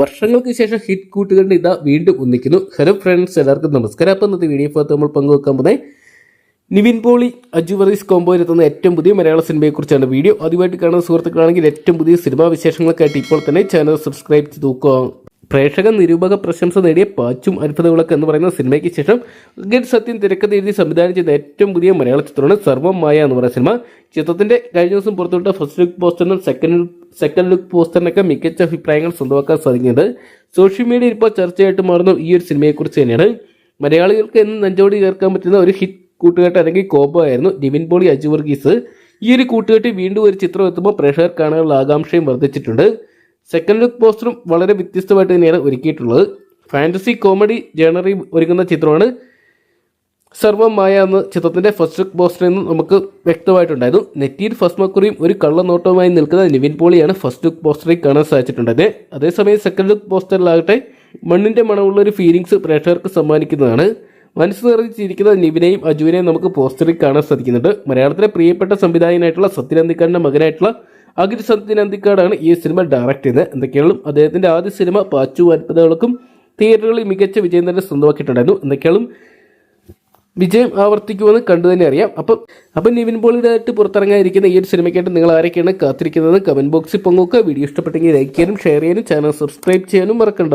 വർഷങ്ങൾക്ക് ശേഷം ഹിറ്റ് കൂട്ടുകാരുടെ ഇതാ വീണ്ടും ഒന്നിക്കുന്നു. ഹലോ ഫ്രണ്ട്സ് എല്ലാവർക്കും നമസ്കാരം. അപ്പം ഇന്നത്തെ വീഡിയോ ഭാഗത്ത് നമ്മൾ പങ്കുവെക്കാൻ പോകുന്നത് നിവിൻ പോളി അജു വർഗീസ് കോമ്പോയിൽ എത്തുന്ന ഏറ്റവും പുതിയ മലയാള സിനിമയെക്കുറിച്ചാണ് വീഡിയോ ആദ്യമായിട്ട് കാണുന്ന സുഹൃത്തുക്കളാണെങ്കിൽ ഏറ്റവും പുതിയ സിനിമാ വിശേഷങ്ങൾക്കായിട്ട് ഇപ്പോൾ തന്നെ ചാനൽ സബ്സ്ക്രൈബ് ചെയ്ത് നോക്കുക. പ്രേക്ഷക നിരൂപക പ്രശംസ നേടിയ പാച്ചും അത്ഭുതവിളക്ക് എന്ന് പറയുന്ന സിനിമയ്ക്ക് ശേഷം ഗഡ് സത്യം തിരക്കഥ എഴുതി സംവിധാനം ചെയ്ത ഏറ്റവും പുതിയ മലയാള ചിത്രമാണ് സർവം മായ എന്ന് പറയുന്ന സിനിമ. ചിത്രത്തിന്റെ കഴിഞ്ഞ ദിവസം പുറത്തുവിട്ട ഫസ്റ്റ് ലുക്ക് പോസ്റ്ററിനും സെക്കൻഡ് സെക്കൻഡ് ലുക്ക് പോസ്റ്ററിനൊക്കെ മികച്ച അഭിപ്രായങ്ങൾ സ്വന്തമാക്കാൻ സാധിക്കുന്നത്. സോഷ്യൽ മീഡിയയിൽ ഇപ്പോൾ ചർച്ചയായിട്ട് മാറുന്ന ഈ ഒരു സിനിമയെക്കുറിച്ച് തന്നെയാണ്. മലയാളികൾക്ക് എന്ന് നെഞ്ചോടി ചേർക്കാൻ പറ്റുന്ന ഒരു ഹിറ്റ് കൂട്ടുകെട്ട് അല്ലെങ്കിൽ കോബോ ആയിരുന്നു ഡിവിൻ പോളി അജു വർഗീസ്. ഈ ഒരു കൂട്ടുകെട്ട് വീണ്ടും ഒരു ചിത്രം എത്തുമ്പോൾ പ്രേക്ഷകർ കാണാനുള്ള ആകാംക്ഷയും വർദ്ധിച്ചിട്ടുണ്ട്. സെക്കൻഡ് ലുക്ക് പോസ്റ്ററും വളരെ വ്യത്യസ്തമായിട്ട് തന്നെയാണ് ഒരുക്കിയിട്ടുള്ളത്. ഫാന്റസി കോമഡി ജേണറി ഒരുക്കുന്ന ചിത്രമാണ്. സർവം മായ എന്ന ചിത്രത്തിന്റെ ഫസ്റ്റ് ലുക്ക് പോസ്റ്ററിൽ നിന്ന് നമുക്ക് വ്യക്തമായിട്ടുണ്ടായിരുന്നു. നെറ്റിയിൽ ഫസ്റ്റ് മക്കുറിയും ഒരു കള്ളനോട്ടവുമായി നിൽക്കുന്ന നിവിൻ പോളിയാണ് ഫസ്റ്റ് ലുക്ക് പോസ്റ്ററിൽ കാണാൻ സാധിച്ചിട്ടുണ്ടായത്. അതേസമയം സെക്കൻഡ് ലുക്ക് പോസ്റ്ററിലാകട്ടെ മണ്ണിന്റെ മണമുള്ള ഒരു ഫീലിങ്സ് പ്രേക്ഷകർക്ക് സമ്മാനിക്കുന്നതാണ്. മനസ്സ് നിറഞ്ഞിരിക്കുന്ന നിവിനെയും അജുവിനെയും നമുക്ക് പോസ്റ്ററിൽ കാണാൻ സാധിക്കുന്നുണ്ട്. മലയാളത്തിലെ പ്രിയപ്പെട്ട സംവിധായകനായിട്ടുള്ള സത്യനന്ദിക്കാരന്റെ മകനായിട്ടുള്ള അഖിൽ അന്തിക്കാടാണ് ഈ സിനിമ ഡയറക്റ്റ് ചെയ്തത് എന്തൊക്കെയാണ് അദ്ദേഹത്തിന്റെ ആദ്യ സിനിമ പാച്ചു അത്ഭുതകൾക്കും തിയേറ്ററുകളിൽ മികച്ച വിജയം തന്നെ സ്വന്തമാക്കിയിട്ടുണ്ടായിരുന്നു. എന്തൊക്കെയാണ് വിജയം ആവർത്തിക്കുമെന്ന് കണ്ടു തന്നെ അറിയാം. അപ്പം അപ്പം നിവിൻ പോളിയുടെയായിട്ട് പുറത്തിറങ്ങാതിരിക്കുന്ന ഈ ഒരു സിനിമയ്ക്കായിട്ട് നിങ്ങൾ ആരൊക്കെയാണ് കാത്തിരിക്കുന്നത്? കമന്റ് ബോക്സിൽ പങ്കുവെക്കുക. വീഡിയോ ഇഷ്ടപ്പെട്ടെങ്കിൽ ലൈക്ക് ചെയ്യാനും ഷെയർ ചെയ്യാനും ചാനൽ സബ്സ്ക്രൈബ് ചെയ്യാനും മറക്കണ്ട.